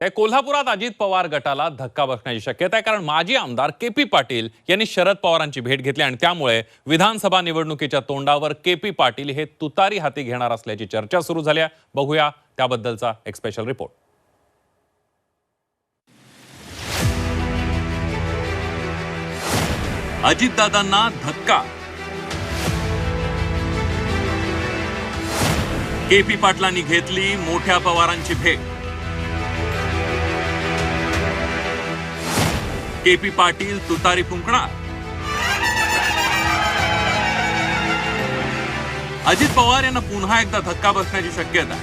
त्या कोल्हापुरात अजित पवार गटाला धक्का बसण्याची शक्यता आहे कारण माजी आमदार के पी पाटील यांनी शरद पवारांची भेट घेतली आणि त्यामुळे विधानसभा निवडणुकीच्या तोंडावर के पी पाटील हे तुतारी हाती घेणार असल्याची चर्चा सुरू झाली आहे. बघूया त्याबद्दलचा एक स्पेशल रिपोर्ट अजितदादांना धक्का. के पी पाटलांनी घेतली मोठ्या पवारांची भेट. के पी पाटील तुतारी फुंकणार. अजित पवार यांना पुन्हा एकदा धक्का बसण्याची शक्यता.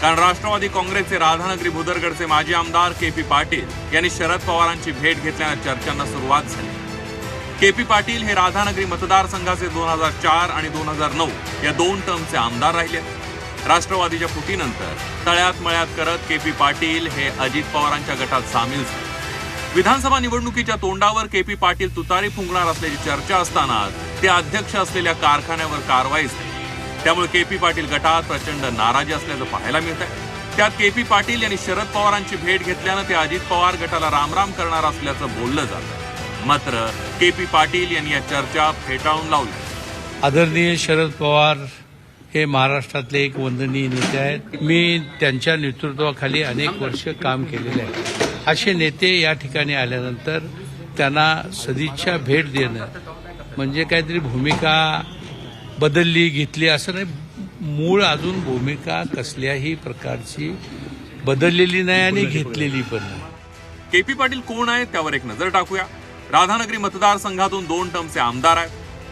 कारण राष्ट्रवादी काँग्रेसचे राधानगरी भुदरगडचे माजी आमदार के पी पाटील यांनी शरद पवारांची भेट घेतल्यानं चर्चांना सुरुवात झाली. के पी पाटील हे राधानगरी मतदारसंघाचे दोन हजार चार आणि दोन हजार नऊ या दोन टर्मचे आमदार राहिले. राष्ट्रवादीच्या फुटीनंतर तळ्यात मळ्यात करत के पी पाटील हे अजित पवारांच्या गटात सामील झाले. विधानसभा निवडणुकीच्या तोंडावर के पी पाटील तुतारी फुंकणार असल्याची चर्चा असताना ते अध्यक्ष असलेल्या कारखान्यावर कारवाई झाली. त्यामुळे के पी पाटील गटात प्रचंड नाराजी असल्याचं पाहायला मिळत आहे त्यात के पी पाटील यांनी शरद पवारांची भेट घेतल्यानं ते अजित पवार गटाला रामराम करणार असल्याचं बोललं जातं. मात्र के पी पाटील यांनी या चर्चा फेटाळून लावल्या आदरणीय शरद पवार हे महाराष्ट्रातले एक वंदनीय नेते आहेत. मी त्यांच्या नेतृत्वाखाली अनेक वर्ष काम केलेले आहे. असे नेते या ठिकाणी आल्यानंतर त्यांना सदिच्छा भेट देणं म्हणजे काहीतरी भूमिका बदलली घेतली असं नाही. मूळ अजून भूमिका कसल्याही प्रकारची बदललेली नाही आणि घेतलेली पण नाही. के पी पाटील कोण आहेत त्यावर एक नजर टाकूया. राधानगरी मतदारसंघातून दोन टर्मचे आमदार आहेत.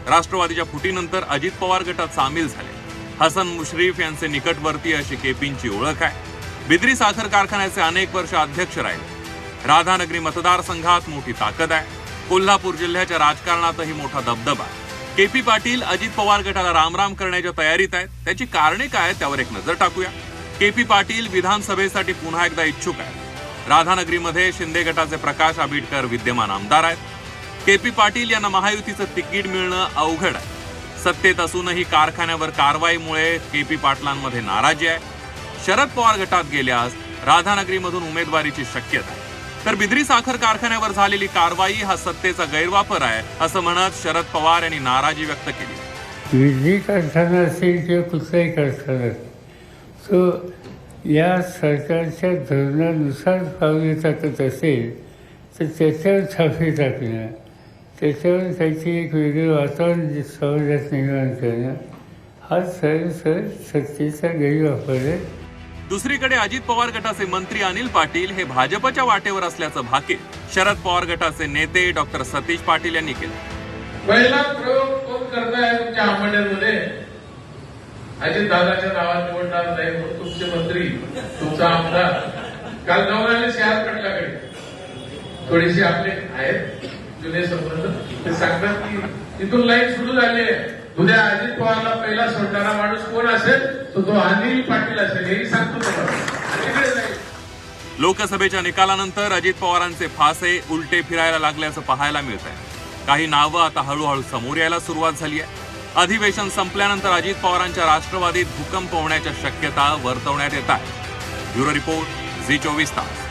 राष्ट्रवादीच्या फुटीनंतर अजित पवार गटात सामील झाले. हसन मुश्रीफ यांचे निकटवर्ती अशी केपींची ओळख आहे. बिद्री साखर कारखान्याचे अनेक वर्ष अध्यक्ष राहिले. राधानगरी मतदारसंघात मोठी ताकद आहे. कोल्हापूर जिल्ह्याच्या राजकारणातही मोठा दबदबा के पी पाटील अजित पवार गटाला रामराम करण्याच्या तयारीत आहेत. त्याची कारणे काय आहेत त्यावर एक नजर टाकूया. के पी पाटील विधानसभेसाठी पुन्हा एकदा इच्छुक आहेत. राधानगरीमध्ये शिंदे गटाचे प्रकाश आबिटकर विद्यमान आमदार आहेत. के पी पाटील यांना महायुतीचं तिकीट मिळणं अवघड आहे. सत्तेत असूनही कारखान्यावर कारवाईमुळे के पी पाटलांमध्ये नाराजी आहे. शरद पवार गटात गेल्यास राधानगरीमधून उमेदवारीची शक्यता आहे. तर बिद्री साखर कारखान्यावर झालेली कारवाई हा सत्तेचा गैरवापर आहे असं म्हणत शरद पवार यांनी नाराजी व्यक्त केली. विधी कारखाना असेल किंवा कुठलाही कारखाना तो या सरकारच्या धोरणानुसार पावले टाकत असेल तर त्याच्यावर छापे टाकणं त्याच्यावर त्याची एक वेगळं वातावरण समाजात निर्माण करणं हा सरळ सरळ सत्तेचा गैरवापर आहे. दुसरीकडे अजित पवार गटाचे मंत्री अनिल पाटील हे भाजपच्या वाटेवर असल्याचं भाकीत शरद पवार गटाचे नेते डॉक्टर सतीश पाटील यांनी केलं. पहिला प्रयोग कोण करताय तुमच्या आंबड्यांमध्ये अजित दादाच्या नावात निवडणार नाही म्हणून तुमचे मंत्री तुमचा आमदार. काल जाऊन शहर कटलाकडे थोडीशी आपले आहेत जुने संबंध. ते सांगतात की तिथून लाईन सुरू झाली आहे. उद्या अजित पवारला पहिला सोडणारा माणूस कोण असेल तर तो अनिल पाटील असेल हेही सांगतो तुम्हाला. लोकसभेच्या निकालानंतर अजित पवारांचे फासे उलटे फिरायला लागल्याचं पाहायला मिळत आहे. काही नावं आता हळूहळू समोर यायला सुरुवात झाली आहे. अधिवेशन संपल्यानंतर अजित पवारांच्या राष्ट्रवादीत भूकंप होण्याच्या शक्यता वर्तवण्यात येत आहे. ब्युरो रिपोर्ट झी चोवीस तास.